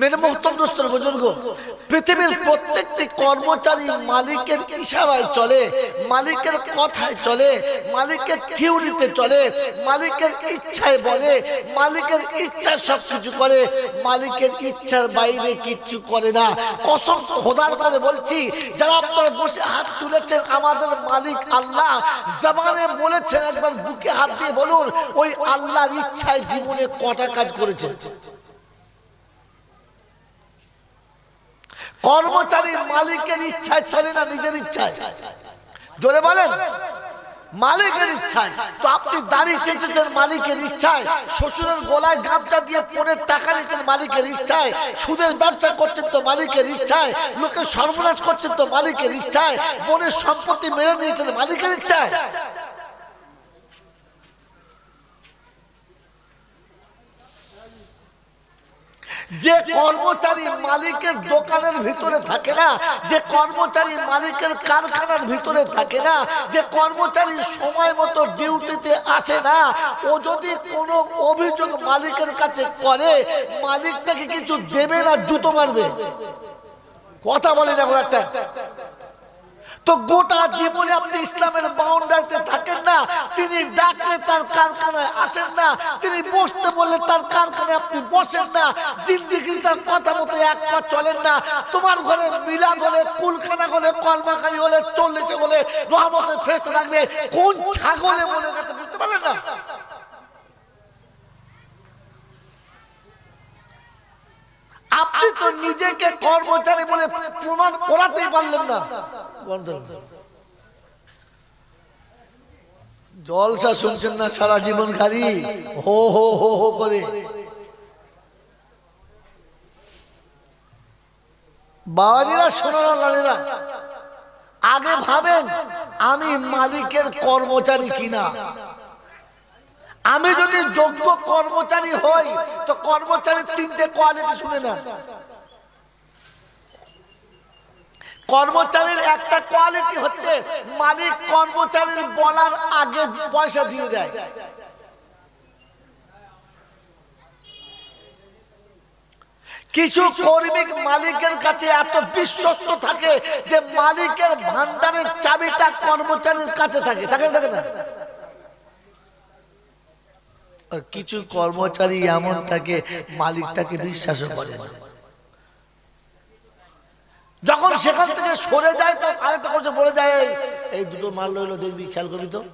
মেরে মোহতম দোস্তর বুজুর্গ, পৃথিবীর প্রত্যেকটি কর্মচারী মালিকের ইশারায় চলে, মালিকের কথায় চলে, মালিকের থিওরিতে চলে, মালিকের ইচ্ছায় বলে, মালিকের ইচ্ছায় সব কিছু করে, মালিকের ইচ্ছার বাইরে কিচ্ছু করে না। কসম খোদার করে বলছি, যারা আপনারা বসে হাত তুলেছেন আমাদের মালিক আল্লাহ, জবানে বলেছেন একবার বুকে হাত দিয়ে বলুন, ওই আল্লাহর ইচ্ছায় জীবনে কটা কাজ করেছে কর্মচারী মালিকের ইচ্ছায় চলে না নিজের ইচ্ছায়? জোরে বলেন। মালিকের ইচ্ছায়। তো আপনি দাড়ি চেঁচেছেন মালিকের ইচ্ছায়, শ্বশুরের গলায় গামটা দিয়ে পনেরো টাকা নিচ্ছেন মালিকের ইচ্ছায়, সুদের ব্যবসা করছেন তো মালিকের ইচ্ছায়, লোকের সর্বনাশ করছেন তো মালিকের ইচ্ছায়, বোনের সম্পত্তি মেরে নিয়েছেন মালিকের ইচ্ছায়। যে কর্মচারী মালিকের দোকানের ভিতরে থাকে না, যে কর্মচারী মালিকের কারখানার ভিতরে থাকে না, যে কর্মচারী সময় মতো ডিউটিতে আসে না, ও যদি কোনো অভিযোগ মালিকের কাছে করে মালিক তাকে কিছু দেবে না, জুতো মারবে? কথা বলে দেখো একটা। তো গোটা জীবনে আপনি ইসলামের বাউন্ডারিতে থাকেন না, তিনি ডাকলে তার কারখানায় আসেন না, তিনি বসতে বললে তার কারখানায় আপনি বসেন না জিন্দিগি তার কথা মতো এক পা চলেন না, তোমার ঘরে মিলাদ হলে, কুলখানা হলে, কলমাখানি হলে, চল্লিশে হলে রহমতের ফেসতে থাকবে কোন ছাগলে বলে গেছে বুঝতে পারলেন না? আপনি তো নিজেকে কর্মচারী বলে প্রমাণ করাতেই পারলেন না। জলসা শুনছেন না সারা জীবন খালি? হো হো হো হো করে। বাবাজিরা শোনারা লালেরা আগে ভাবেন আমি মালিকের কর্মচারী কিনা। আমি যদি যোগ্য কর্মচারী হই, তো কর্মচারীর তিনটে কোয়ালিটি শুনে না কর্মচারীর একটা কোয়ালিটি হচ্ছে, মালিক কর্মচারীর বলার আগে পয়সা দিয়ে দেয়। কিছু কর্মী মালিকের কাছে এত বিশ্বস্ত থাকে যে মালিকের ভান্ডারের চাবিটা কর্মচারীর কাছে থাকে। থাকে থাকে না? কিছু কর্মচারী এমন থাকে, মালিক তাকে বিশ্বাসও করে না। যখন সেখান থেকে সরে যায় তো আরেকটা করছে বলে যায় এই- দুটো মাল রইল, দেখবি, খেয়াল করবি তো?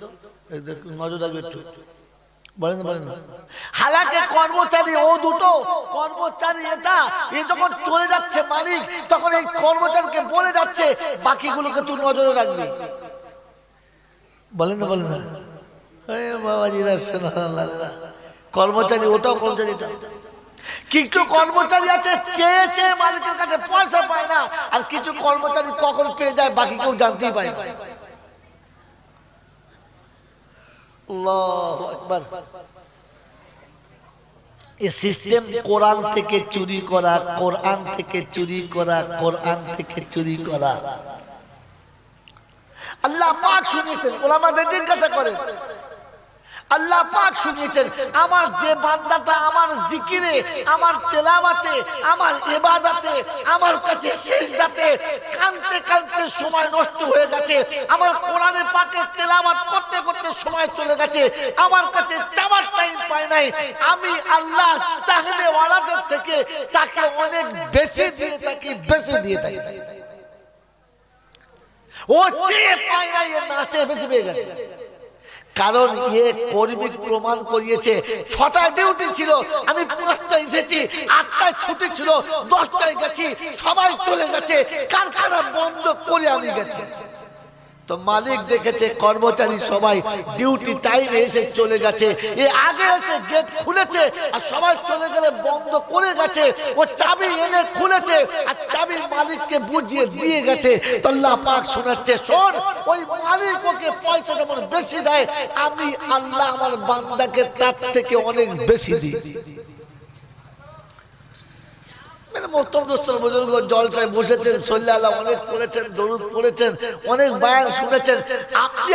নজর রাখবি একটু। বলেন বলেন কর্মচারী, ও দুটো কর্মচারী এটা চলে যাচ্ছে মালিক, তখন এই কর্মচারীকে যাচ্ছে তুই নজরে রাখবি। বলেন বলেন না। কর্মচারী ওটাও কর্মচারী কিছু কর্মচারী আছে চেয়ে চেয়ে মালিকের কাছে পয়সা পায় না। আর কিছু কর্মচারী কখন পেয়ে যায় বাকি কেউ জানতেই পায় না। আল্লাহু সিস্টেম কোরআন থেকে চুরি করা কোরআন থেকে চুরি করা কোরআন থেকে চুরি করা। আল্লাহ পাক শুনিয়েছেন ওলামাদের জিজ্ঞাসা করেন। আল্লাহ পাক শুনিয়েছেন, আমার যে বান্দাটা আমার জিকিরে, আমার তেলাওয়াতে, আমার ইবাদতে, আমার কাছে সেজদাতে কানতে কানতে সময় নষ্ট হয়ে গেছে, আমার কোরআনে পাকে তেলাওয়াত করতে করতে সময় চলে গেছে, আমার কাছে চাওয়ার টাইম পায় নাই, আমি আল্লাহ চাহলে ওয়ালাদের থেকে তাকে অনেক বেশি দিয়ে থাকি, বেশি দিয়ে থাকি। ও চেয়ে পায় নাই না চেয়ে বেশি পেয়ে গেছে। কারণ ইয়ে কর্মী প্রমাণ করিয়েছে। ছটায় ডিউটি ছিল, আমি পাঁচটায় এসেছি, আটটায় ছুটি ছিল, দশটায় গেছি, সবাই চলে গেছে, কারখানা বন্ধ করে আমি গেছি। তো মালিক দেখেছে, কর্মচারী সবাই ডিউটি টাইমে এসে চলে গেছে। এ আগে এসে গেট খুলেছে আর সবাই চলে গেলে বন্ধ করে গেছে। ও চাবি এনে খুলেছে আর চাবি মালিককে বুঝিয়ে দিয়ে গেছে। তল্লা পাক শোনাচ্ছে, শোন, ওই মালিক ওকে পয়সা যেমন বেশি দেয়, আমি আল্লাহ আমার বান্দাকে তার থেকে অনেক বেশি দিই। অনেক শুনেছেন। আপনি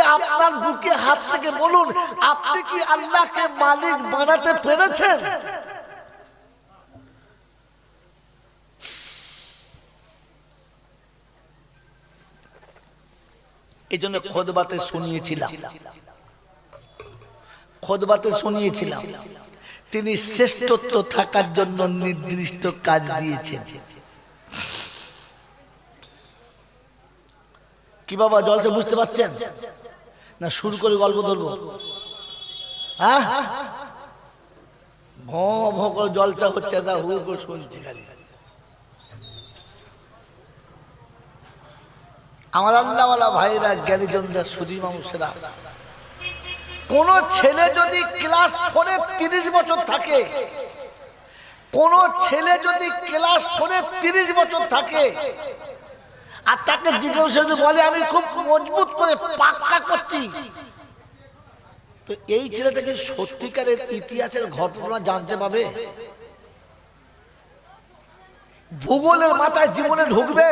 বলুন আপনি কি বানাতে পেরেছেন? এই জন্য খোদবাতে শুনিয়েছিলাম। খোদবাতে শুনিয়েছিলাম। তিনি শ্রেষ্ঠত্ব থাকার জন্য নির্দিষ্ট কাজ দিয়েছেন। কি বাবা জলসা বুঝতে পারছেন? না শুরু করে গল্প ধরবো। হ্যাঁ? ভো ভো করে জলচা হচ্ছে তা হু করে শুনছি খালি। আমার আল্লাহওয়ালা ভাইরা জ্ঞানীজনরা সুদী মানুষেরা কোন ছেলে যদি ক্লাস ফোরে তিরিশ বছর থাকে, কোন ছেলে যদি ক্লাস ফোরে তিরিশ বছর থাকে, আর তাকে জিজ্ঞাসা বলে, আমি খুব মজবুত করে পাক্কা করছি। তো এই ছেলেটাকে সত্যিকারের ইতিহাসের ঘটনা জানতে পাবে ভূগোলের মাথায় জীবনে ঢুকবে?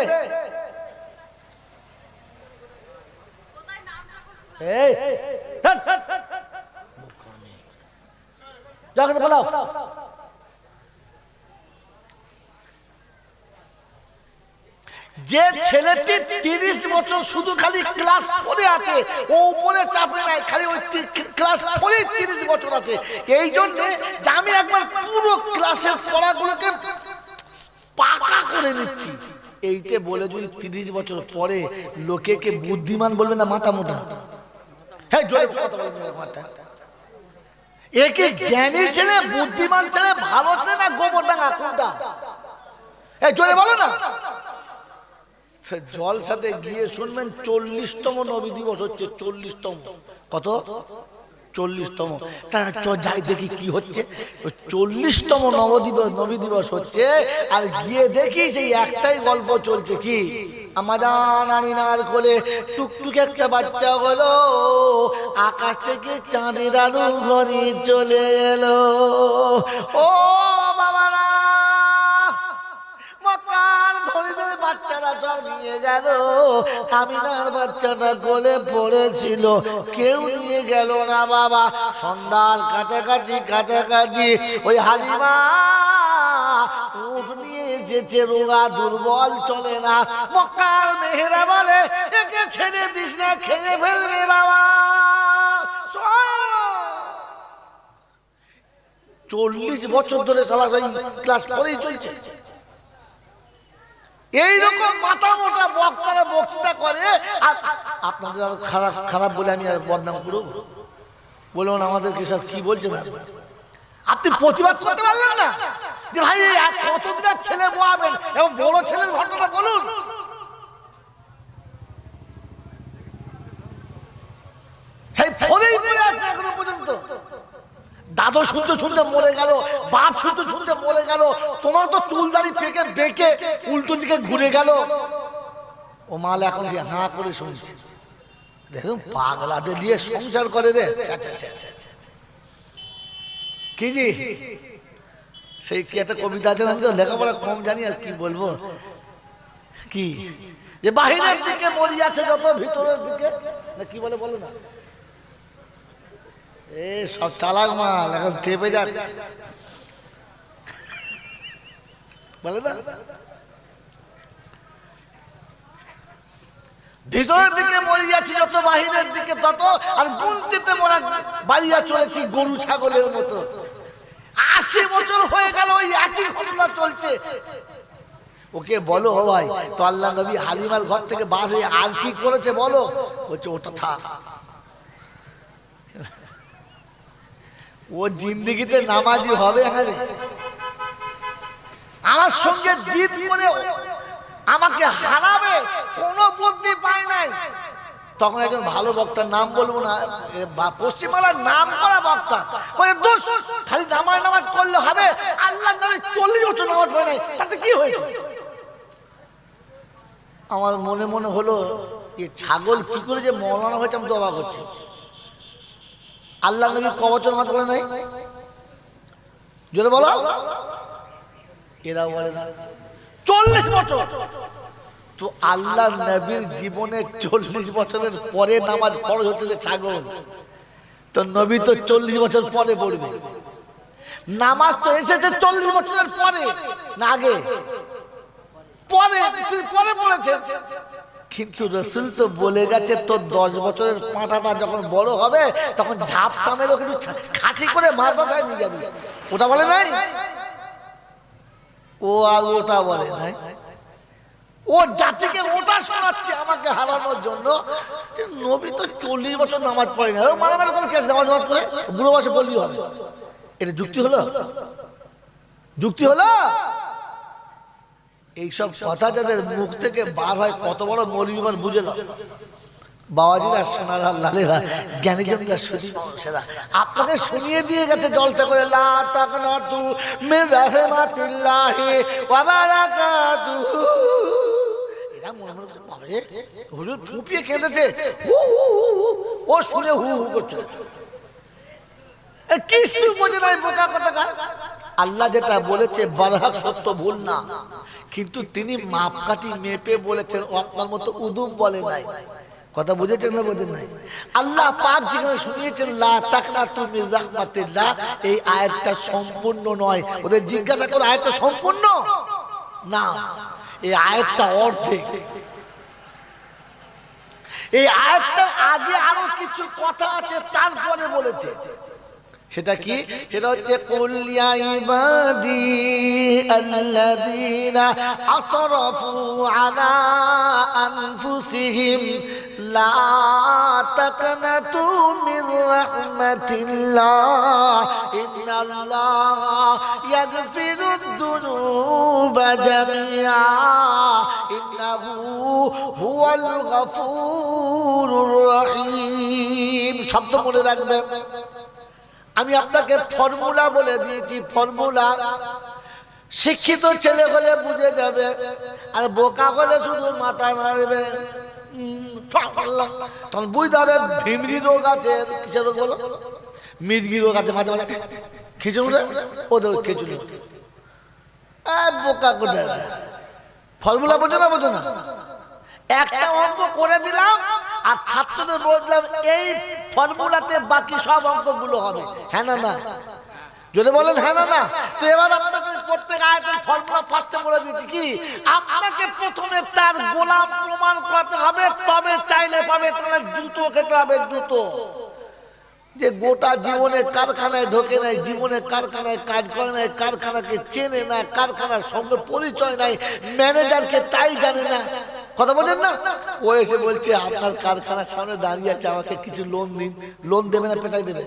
যে ছেলেটি তিরিশ বছর শুধু খালি ক্লাস করে আছে, ও উপরে চাপে নাই, খালি ওই ক্লাস করে তিরিশ বছর আছে। এই জন্যে আমি একবার পুরো ক্লাসের পড়াগুলোকে পাকা করে নিচ্ছি। এইটা বলে যদি তিরিশ বছর পরে লোকে কে বুদ্ধিমান বলবে না, মাথা মোটা। হ্যাঁ জোরে কথা বলে। একে জ্ঞানী ছেলে বুদ্ধিমান ছেলে ভালো ছেলে না গোবর ডাঙা কোনটা? এই জোরে বলো না। জলসাতে গিয়ে শুনবেন চল্লিশতম নবী দিবস হচ্ছে চল্লিশতম। কত? চল্লিশতম। তারা যাই দেখি কি হচ্ছে। চল্লিশতম নবদিবস নবী দিবস হচ্ছে, আর গিয়ে দেখি সেই একটাই গল্প চলছে কি? আমাদান আমিনার কোলে টুকটুক একটা বাচ্চা হলো, আকাশ থেকে চাঁদের আলু ঘরে চলে এলো। ও বাবারা বাচ্চারা গেল। বাচ্চাটা পড়েছিল। কেউ নিয়ে গেল না বাবা। সন্ধ্যার কাছাকাছি কাছাকাছি ওই হালিমা দুর্বল চলে না। বলে দিস না, খেয়ে ফেলবে বাবা। চল্লিশ বছর ধরে সালা ক্লাস পরেই চলছে। এইরকম মাথা মোটা বক্তারা বক্তৃতা করে, আর আপনাদের আর খারাপ খারাপ বলে আমি আর বদনাম করব? বলুন আমাদেরকে সব কি বলছেন আপনি? প্রতিবাদ করতে পারলেন না? যে ভাই কতদিন আর ছেলে বোয়াবেন এবং বড় ছেলের ঘটনা বলুন। সেই ফোনেই পড়ে আছে এখনও পর্যন্ত। দাদু শুনতে শুনতে মরে গেল, বাপ শুনতে শুনতে মরে গেল, তোমার তো চুলদারি পেকে বেঁকে উল্টো দিকে ঘুরে গেল। ও মাল এখন যে হাঁ করে শুনছে। দেখুন, পাগলাদের নিয়ে সংসার করে রে। কি জি? সেই কি একটা কবিতা আছে আমি তো লেখাপড়া কম জানি আর কি বলব? কি? যে বাহিরের দিকে মরিয়াছে, যত ভিতরের দিকে। না, কি বলে বলো না? এ, সব চালাক মাল, এখন চেপে যাচ্ছে। বলে না? ভিতরের দিকে মরে যাচ্ছি যত, বাহিরের দিকে তত, আর গুনতিতে মোরা বাড়িয়া চলেছি গরু, ছাগলের মতো। আশি বছর হয়ে গেল, ওই একই ঘটনা চলছে। ওকে বলো ভাই, তো আল্লাহ নবী হালিমার ঘর থেকে বার হয়ে আর কি করেছে বলো? বলছে, ওটা থাক। ও জিন্দিগিতে নামাজি হবে হ্যাঁ আমার সঙ্গে জিদ করে আমাকে হারাবে, কোনো বুদ্ধি পায় নাই। তখন একজন ভালো বক্তার নাম বলব না পশ্চিমবাংলার নাম করা বক্তা। খালি নামাজ নামাজ করলে হবে, আল্লাহর নামে চল্লিশ বছর নামাজ পড়ে নাই, তাতে কি হয়েছে? আমার মনে মনে হলো এই ছাগল কি করে যে মৌলানা হয়েছে আমি তো অবাক হচ্ছি। আল্লাহ নবী কবচর মাত করে নাই? জোরে বলো। এরা বলে না। চল্লিশ বছর। তো আল্লাহ নবীর জীবনে চল্লিশ বছরের পরে নামাজ পড়ে হচ্ছে ছাগল। তো নবী তো চল্লিশ বছর পরে পড়বে। নামাজ তো এসেছে চল্লিশ বছরের পরে, না আগে। পরে পরে পড়েছেন। কিন্তু রসুল তো বলে গেছে, তোর দশ বছরের পাঁটাটা যখন বড় হবে, তখন ওকে একটু ছা- খাসি করে মাদ্রাসায় নিয়ে যাবি। ওটা বলে নাই? ও আর ওটা বলে নাই। ও জাতিকে ওটা শোনাচ্ছে আমাকে হারানোর জন্য। নবী তো চল্লিশ বছর নামাজ পড়ে না মারামারি করে কেস নামাজ নামাজ করে। বুড়ো বয়সে বললি হবে। এটা যুক্তি হলো? যুক্তি হলো? এইসব কথা যাদের মুখ থেকে বার হয়, কত বড় মৌলবিমান বুঝে দাও। বাবাজিরা, সোনারা, লালেরা আপনাকে শুনিয়ে দিয়ে গেছে জলটা করে ফুপিয়ে। ও শুনে হু হু করছে। আল্লাহ যেটা বলেছে, বারহাক সত্য ভুল না। কিন্তু তিনি মাপকাঠি মেপে বলেছেন আপনার মতো উদুম বলে নাই। কথা বুঝেছেন না বোঝেন নাই? আল্লাহ পাক যেখানে শুনিয়েছেন, লা তাকনা তুমি রাহমাতিল্লাহ, এই আয়াতটা সম্পূর্ণ নয়। ওদের জিজ্ঞাসা করে, আয়াতটা সম্পূর্ণ? না। এই আয়াতটা অর্ধেক। এই আয়াতটার আগে আরও কিছু কথা আছে, তারপরে বলেছে। সেটা কি? সেটা হচ্ছে কুল ইয়া ইবাদি আল্লাযীনা আসরাফু আলা আনফুসিহিম লা তাকনাতু মির রাহমাতিল্লাহ ইন্নাল্লাহা ইয়াগফিরুদ দুনুবা জামিআ ইন্নাহু হুয়াল গফুরুর রহিম। শব্দ মনে রাখবেন। আমি আপনাকে ফর্মুলা বলে দিয়েছি ফর্মুলা শিক্ষিত ছেলে হলে বুঝে যাবে, আর বোকা হলে শুধু মাথা নাড়বে। তখন বুঝতে হবে ভিমরি রোগ আছে, কিসের রোগ বলো? মির্গি রোগ আছে, মাঝে মাঝে। খিচুড়ি ওদের খিচুড়ি বোকা কোথায়? ফর্মুলা বোঝো না বোঝো না। একটা অঙ্ক করে দিলাম আর ছাত্রদের বললাম, এই ফর্মুলাতে বাকি সব অঙ্কগুলো হবে। হ্যাঁ না না। যদি বলেন হ্যাঁ না না। তো এবার আপনাকে প্রত্যেক আয়তের ফর্মুলা ফার্স্টে বলে দিচ্ছি, কি? আপনাকে প্রথমে তার গোলাম প্রমাণ করাতে হবে, তবে চাইলে পাবে তাহলে জুতো খেতে হবে, জুতো। যে গোটা জীবনে কারখানায় ঢোকে নাই, জীবনে কারখানায় কাজ করে নাই, কারখানাকে চেনে না, কারখানার সঙ্গে পরিচয় নাই ম্যানেজারকে তাই জানে না। কথা বলেন না? ও এসে বলছে আপনার কারখানার সামনে দাঁড়িয়ে আছে আমাকে কিছু লোন দিন লোন দেবে না পেটাই দেবে?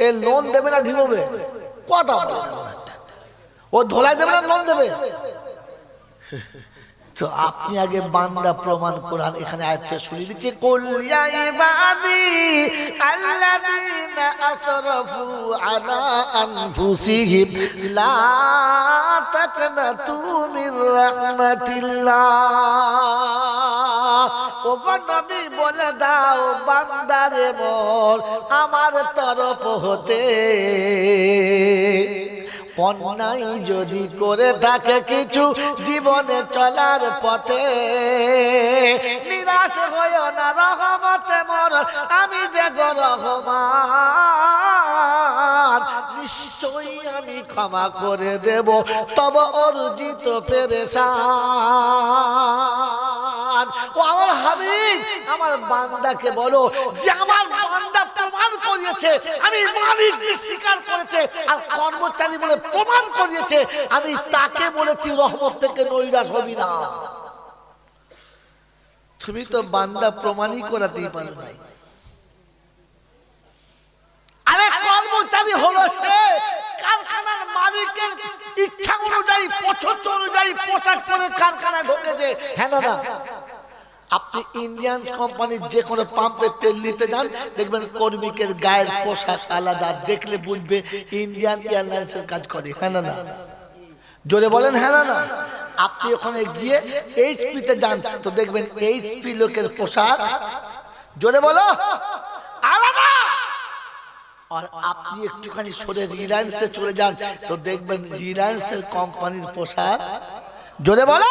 এ লোন দেবে না ঢিমবে কথা। ও ধোলাই দেবে না লোন দেবে। তো আপনি আগে বান্দা প্রমাণ কোরআন এখানে আয়াতটা শুনিয়ে দিচ্ছে কুল ইয়া ইবাদি আল্লাযীনা আসরাফু আলা আনফুসিহিম, লা তাকনাতু মির রাহমাতিল্লাহ। ও গো নবী বলে দাও, বান্দারে মোর আমার তরফ হতে। অন্যায় যদি করে থাকে কিছু, জীবনে চলার পথে। নিরাশ হয় না, রহমতে মোর, আমি যে গো রহমান নিশ্চয়ই আমি ক্ষমা করে দেব, তব অর্জিত পেরেশান ও আমার হাবিব, আমার বান্দাকে বলো যে আমার প্রমাণ করিয়েছে। আমি মালিক যে স্বীকার করেছে আর কর্মচারী বলে প্রমাণ করিয়েছে, আমি তাকে বলেছি রহমত থেকে নৈরাশ হবি না। তুমি তো বান্দা প্রমাণই করাতেই পারো নাই। আরে কর্মচারী হলো সে কারখানার মালিকের ইচ্ছা অনুযায়ী, পছন্দ অনুযায়ী পোশাক পরে কারখানায় ঢোকেছে। হ্যাঁ না আপনি ইন্ডিয়ান কোম্পানির যে কোনো পাম্পে তেল নিতে যান, দেখবেন কর্মীকের গায়ের পোশাক আলাদা, দেখলে বুঝবে ইন্ডিয়ান এয়ারলাইন্সের কাজ করে হ্যাঁ না না? জোরে বলেন হ্যাঁ না না? আপনি ওখানে গিয়ে এইচপি তে যান, তো দেখবেন এইচপি লোকের পোশাক, জোরে বলো, আলাদা! আর আপনি একটুখানি সরে রিলায়েন্সে চলে যান, তো দেখবেন রিলায়েন্সের কোম্পানির পোশাক, জোরে বলো!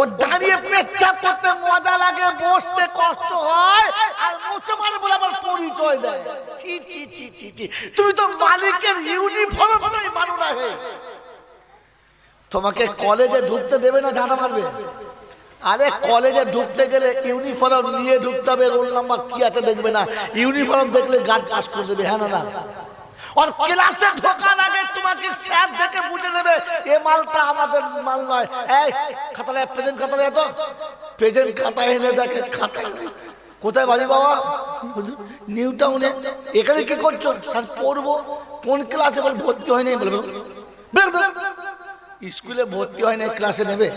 ও দাঁড়িয়ে পেচ্ছাপ করতে মজা লাগে, বসতে কষ্ট হয়, আর মুসলমান বলে আমার পরিচয় দেয়। ছি ছি ছি ছি ছি। তুমি তো মালিকের ইউনিফর্মটাই মানো না হে। তোমাকে কলেজে ঢুকতে দেবে না জানা পারবে আরে কলেজে ঢুকতে গেলে ইউনিফর্ম নিয়ে ঢুকতে হবে, রোল নাম্বার কি আছে দেখবে না। ইউনিফর্ম দেখলে গার্ড পাস করে দেবে হ্যাঁ না না? আর ক্লাসে ঢোকার আগে তোমাকে স্যার দেখে বুঝে নেবে এ মালটা আমাদের মাল নয় এই খাতালে প্রেজেন্ট খাতা তো প্রেজেন্ট খাতা এনে দেখে খাতায় কোথায় বাড়ি বাবা নিউ টাউনে এখানে কি করছ স্যার পড়ব কোন ক্লাসে বলে ভর্তি হয় নাই বলব। স্কুলে ভর্তি হয় না ক্লাসে নেবে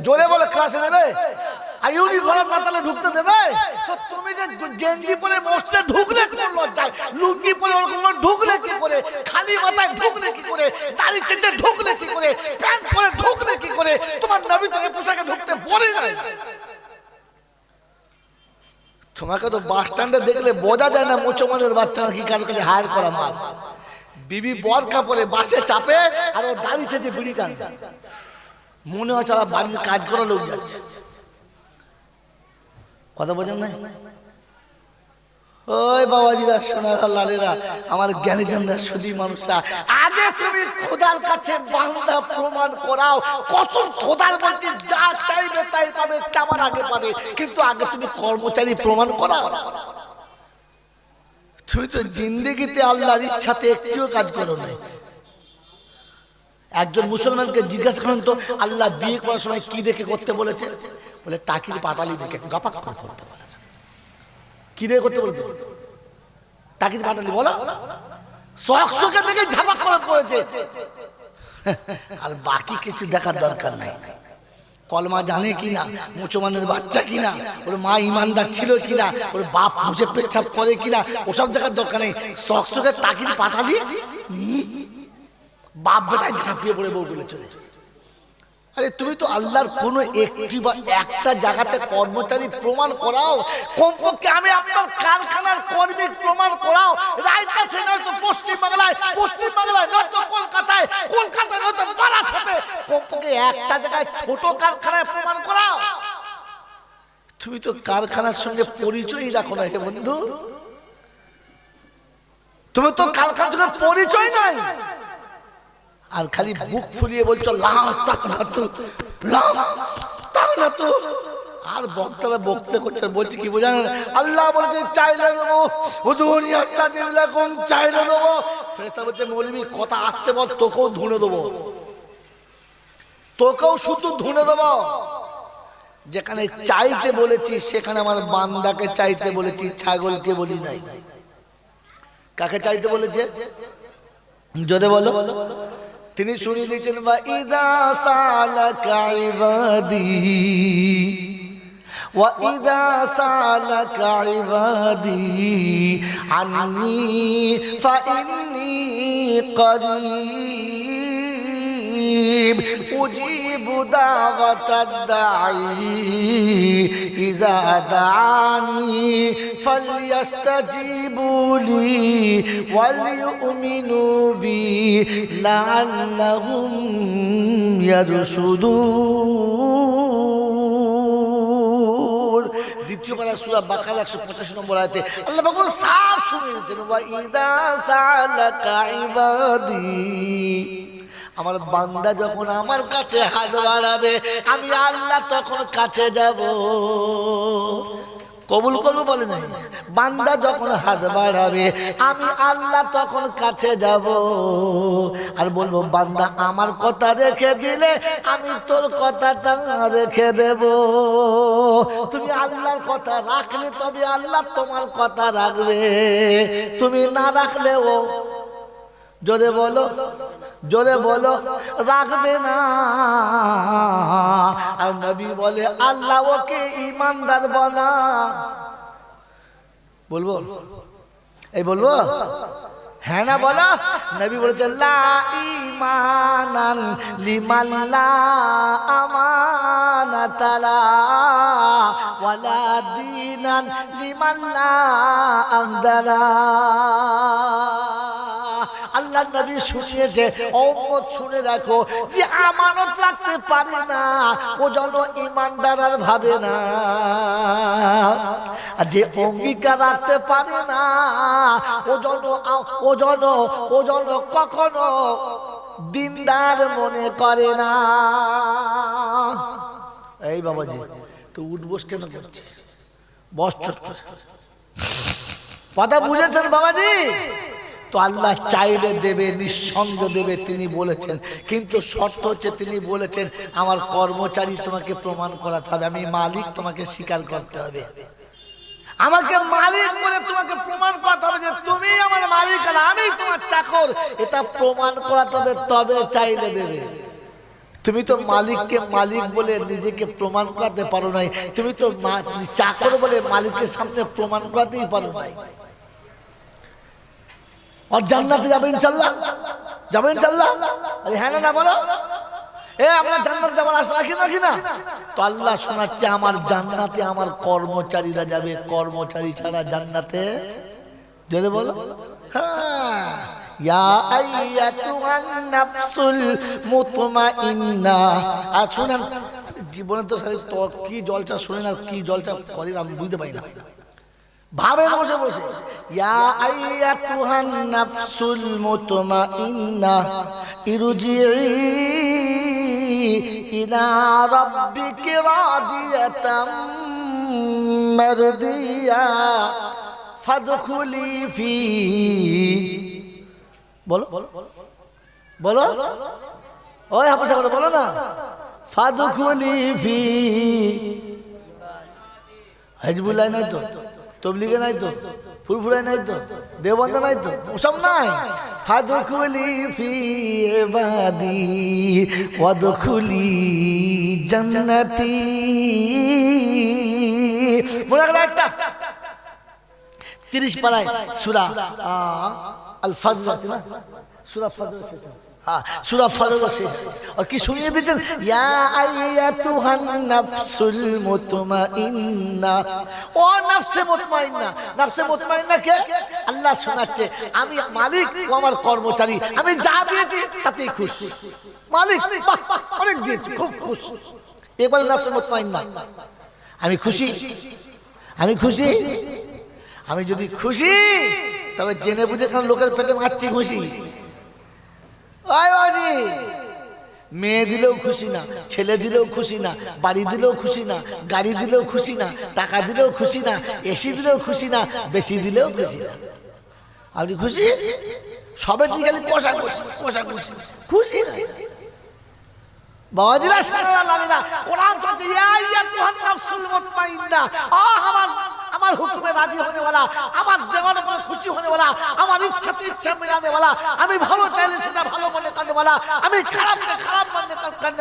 জোরে বলে ক্লাসে নেবে না ঢুকতে দেবে? তো তুমি যে গেঞ্জি পরে ঢুকলে পরে ওরকম ঢুকলে কি করে? খালি মাথায় ঢুকলে কি করে? ঢুকলে কি করে? পরে ঢুকলে কি করে? তোমার পোশাকে ঢুকতে নাই তোমাকে তো বাস স্ট্যান্ডে দেখলে বোঝা যায় না মুসলমানের বাচ্চারা কি কারও কাছে হায়ার করা মাল। বিবি বরকা পরে বাসে চাপে আর ও দাঁড়িয়ে চেয়েছে বিড়ি টান মনে হয় তারা বাড়ির কাজ করা লোক যাচ্ছে। কথা বোঝেন নাই? ওই বাবাজিরা, সোনারা, লালেরা, আমার জ্ঞানীজনরা শুধু মানুষরা, আগে তুমি খোদার কাছে বান্দা প্রমাণ করাও। কসম খোদার বলছি যা চাইবে তাই পাবে চাবার আগে পাবে। কিন্তু আগে তুমি কর্মচারী প্রমাণ করাও। তুমি তো জিন্দেগিতে আল্লাহর ইচ্ছাতে একটিও কাজ করো নাই। একজন মুসলমানকে জিজ্ঞাসা করেন তো আল্লাহ বিয়ে করার সময় কি দেখে করতে বলেছে? বলে টাকির পাটালি দেখে গাপাক করতে বলেছে। কি দেখে করতে বলেছে? টাকির পাটালি বলো। শখকে দেখে ঝাপাক করে পড়েছে। আর বাকি কিছু দেখার দরকার নাই। কলমা জানে কিনা মুসলমানের বাচ্চা কিনা ওর মা ইমানদার ছিল কিনা ওর বাপ মুছে পেচ্ছাপ করে কিনা ওসব দেখার দরকার নেই। শখকে টাকির পাঠালি বাপ বেটায় ঝাঁপিয়ে পড়ে বউ বলে চলে। আরে তুমি তো আল্লাহর কোনো একটি বা একটা জায়গাতে কর্মচারী প্রমাণ করাও, কমপক্ষে আমি আপনার কারখানার কর্মী প্রমাণ করাও। রায়তা সে নয়তো পশ্চিম বাংলায় পশ্চিম বাংলায় নয়তো কলকাতায় কলকাতায় নয়তো বারাসাতে। কমপক্ষে একটা জায়গায় ছোট কারখানায় প্রমাণ করাও। তুমি তো কারখানার সঙ্গে পরিচয়ই রাখো না হে বন্ধু। তুমি তো কারখানার সঙ্গে পরিচয় নাই। আর খালি বুক ফুলিয়ে বলছো না তো আর বক্তারা বক্তা করছে বলছে, কি বোঝানো? আল্লাহ বলছে, চাইলে দেবো হুদুনি আস্তা দিলে কোন চাইলে দেবো ফেরেস্তা বলছে, মৌলবি, কথা আসতে বল, তোকেও ধুনে দেবো। তোকেও শুধু ধুনে দেবো। যেখানে চাইতে বলেছি, সেখানে আমার বান্দাকে চাইতে বলেছি, ছাগলকে বলি নাই। কাকে চাইতে বলেছে? জোরে বলো। তিনি শুনিয়ে দিয়েছেন বা ইদা সালাকা ইবাদি وإذا سألك عبادي عني فإني قريب أجيب دعوة الداعي إذا دعاني فليستجيبوا لي وليؤمنوا بي لعلهم يرشدون দ্বিতীয় পারা সূরা বাকারা 185 নম্বর আয়াতে আল্লাহ পাক বলেন সাফ শুনিয়ে দিতেন ওয়া ইদা সালাকা ইবাদি আমার বান্দা যখন আমার কাছে হাত বাড়াবে, আমি আল্লাহ তখন কাছে যাব। কবুল করব বলে নাই? বান্দা যখন হাত বাড়াবে, আমি আল্লাহ তখন কাছে যাব। আর বলব, বান্দা, আমার কথা রেখে দিলে আমি তোর কথাটা রেখে দেব। তুমি আল্লাহর কথা রাখলে তবে আল্লাহ তোমার কথা রাখবে। তুমি না রাখলেও, জোরে বলো জোরে বলো রাখবে না। আর নবী বলে আল্লাহ ওকে ইমানদার বলা বলব? এই বলব? হ্যাঁ না বলো? নবী বলেছে লা ইমানান লিমান লা আমানাতালা ওয়ালা দিনান লিমান লা আমদালা। আল্লাহ নবী শুনিয়েছে অম্মত শুনে রাখো যে আমানত রাখতে পারে না। ও যেন ইমানদার আর ভাবে না। যে অঙ্গীকার রাখতে পারে না, ও যেন ও যেন ও যেন কখনো দিনদার মনে করে না। এই বাবাজি, তো উঠবোস কেন করছিস? বস কথা বুঝেছেন বাবাজি? তো আল্লাহ চাইলে দেবে নিঃসন্দেহ দেবে তিনি বলেছেন। কিন্তু শর্ত হচ্ছে তিনি বলেছেন, আমার কর্মচারী তোমাকে প্রমাণ করাতে হবে, আমি মালিক তোমাকে স্বীকার করতে হবে। আমাকে মালিক বলে তোমাকে প্রমাণ করাতে হবে যে তুমি আমার মালিক আর আমি তোমার চাকর। এটা প্রমাণ করাতে হবে, তবে চাইলে দেবে। তুমি তো মালিককে মালিক বলে নিজেকে প্রমাণ করাতে পারো নাই। তুমি তো চাকর বলে মালিকের সামনে প্রমাণ করাতেই পারো নাই। আর জান্নাতে যাবে ইনশাল্লাহ যাবে ইনশাল্লাহ আরে হ্যাঁ না বলো। এ, আমরা জান্নাতে যাবার আশা রাখি না তো আল্লাহ শোনাচ্ছে, আমার জান্নাতে আমার কর্মচারীরা যাবে, কর্মচারী ছাড়া জান্নাতে? যদি বলো। হ্যাঁ। জীবনে তো কি জলচা শুনে না, কি জলচা করে না, আমি বুঝতে পারি না। ভাবেন বসে বসে। ইয়া আইয়াতুহান নাফসুল মুতমাইন্না ইরজিই ইলা রাব্বিকি রাদিয়াতাম মারদিয়া, ফাদখুলি ফি বলো বলো। ওই হাফেজ সাহেব, বলো না। ফাদখুলি ফি, হেজবুল্লাহ নাই তো? তবলিগে নাই তো ফুরফুরাই নাই তো দেবন্দা নাই তো, ওসব নাই। ফাদখুলি ফি ইবাদি ওয়াদখুলি জান্নাতি। মনে গেল একটা, তিরিশ পাড়ায় সুরা আল না? সুরা। হ্যাঁ। আর কি শুনিয়ে ও নাফসে কে? আল্লাহ শোনাচ্ছে, আমি মালিক ও আমার কর্মচারী। আমি যা দিয়েছি, তাতেই খুশি। মালিক অনেক দিয়েছি, খুব খুশি। এবার নাফসে মুতমাইন্না। আমি খুশি। আমি খুশি। আমি যদি খুশি, তবে জেনে বুঝে কারণ লোকের পেটে মারছি খুশি? মেয়ে দিলেও খুশি না, ছেলে দিলেও খুশি না, বাড়ি দিলেও খুশি না, গাড়ি দিলেও খুশি না, টাকা দিলেও খুশি না এসি দিলেও খুশি না, বেশি দিলেও খুশি না। আপনি খুশি? সবের দিকে পোশাক খুশি খুশি খুশি না। বজরা আমার আমার রাজি বলা, আমার খুশি বলা, আমার ইচ্ছাতে ইচ্ছা বলা, আমি ভালো চাইলে সেটা ভালো মনে কাঁদে বলা, আমি খারাপ মনে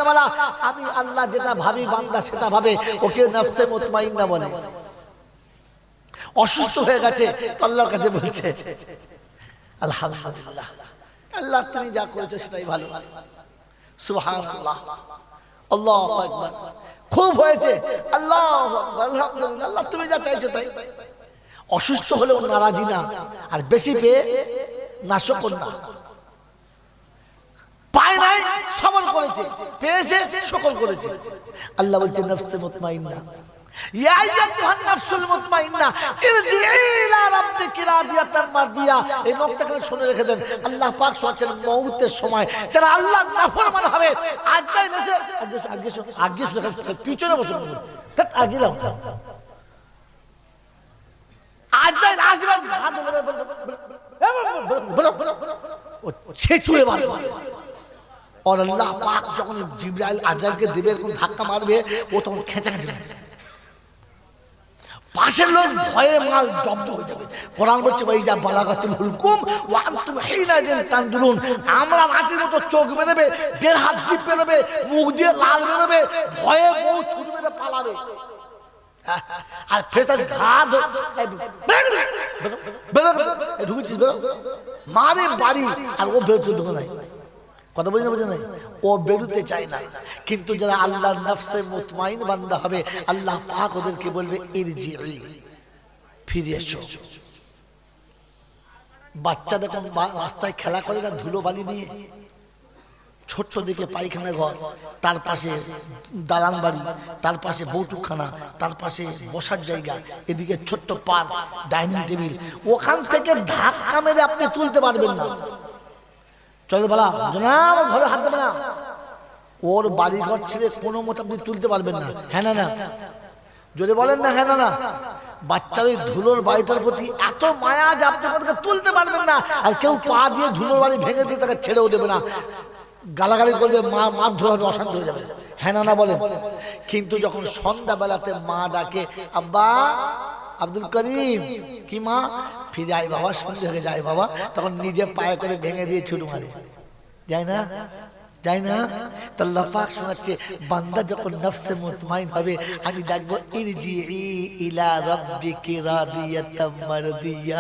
বলা, আমি আল্লাহ যেটা ভাবি বান্দা সেটা ভাবে, ওকে নাফসে মুতমাইন্না বলে। অসুস্থ হয়ে গেছে, আল্লাহর কাছে বলছে আল্লাহ আল্লাহ, তুমি যা করেছ সেটাই ভালো ভালো। আল্লাহু খুব হয়েছে। আল্লাহ তুমি যা চাইছো তাই। অসুস্থ হলেও নারাজি না। আর বেশি পেয়ে নাশক না। করেছে। পেয়েছে সকল করেছে। আল্লাহ বলছে, নফসে ইয়া আইয়াতুহান নাফসুল মুতমাইন্না ইরজিই ইলা রাব্বিকি রাদিয়াতান মারদিয়া এই নকটাকে শুনে রেখে দেন আল্লাহ পাক সোয়াচ্ছেন মউতের সময় যারা আল্লাহ নাফরমান হবে আজ তাই নেছে আগে আগে আগে পিছনে বসে তাত আগে লাও আজ যাই আসবে ঘাট ধরে বলো বলো বলো ও ছেঁচুয়ে মারবে আর আল্লাহ পাক যখন জিব্রাইল আজালকে দেবে ধাক্কা মারবে ও তখন খেঁচা খেঁচে পাশের লোক ভয়ে মাল জব্দ হয়ে যাবে কোরআন বলছে ভাই যা বালাগাতুল হুলকুম ওয়া আনতুম হিনা জান তানদুরুন আমরা মাছির মতো চোখ বেরোবে দেড় হাত জিভ বেরোবে মুখ দিয়ে লাল বেরোবে ভয়ে বউ ছুট মেরে পালাবে আর ফেসার ঘা ঢুকেছিস মারে বাড়ি আর ও বেরোতে ঢুকে নাই কথা বুঝে বুঝে নাই ও বেরোতে চায় না। কিন্তু যারা আল্লাহর নফসে মুতমাইন বান্দা হবে, আল্লাহ পাক ওদেরকে বলবে ইরজিই ফিরে এসো। বাচ্চা দেখুন রাস্তায় খেলা করে না, ধুলো বালি নিয়ে। ছোট্ট দিকে পায়খানা ঘর, তার পাশে দালান বাড়ি, তার পাশে বৌটুকখানা, তার পাশে বসার জায়গা, এদিকে ছোট্ট পার্ক, ডাইনিং টেবিল। ওখান থেকে ধাক্কা মেরে আপনি তুলতে পারবেন না। চলে বলা আমার ঘরে হাত দেবে না। ওর বাড়ি ঘর ছেড়ে কোনো মতো আপনি তুলতে পারবেন না। হ্যাঁ না না। যদি বলেন না হ্যাঁ না না। বাচ্চার ওই ধুলোর বাড়িটার প্রতি এত মায়া যে আপনি তাদেরকে তুলতে পারবেন না। আর কেউ পা দিয়ে ধুলোর বাড়ি ভেঙে দিয়ে তাকে ছেড়েও দেবে না। গালাগালি করবে, মা মা হবে, অশান্ত হয়ে যাবে। হ্যাঁ না না বলেন। কিন্তু যখন সন্ধ্যাবেলাতে মা ডাকে, আব্বা আব্দুল করিম। কি মা? ফিরে আয় বাবা সন্দেহে যায় বাবা। তখন নিজে পায়ে করে ভেঙে দিয়ে ছুটু মারে। যায় না? যাই না? তা লফাক শোনাচ্ছে, বান্দা যখন নফসে মুতমাইন হবে, আমি ডাকবো ইরজি ইলা রাব্বিকি রাদিয়াতাম মারদিয়া।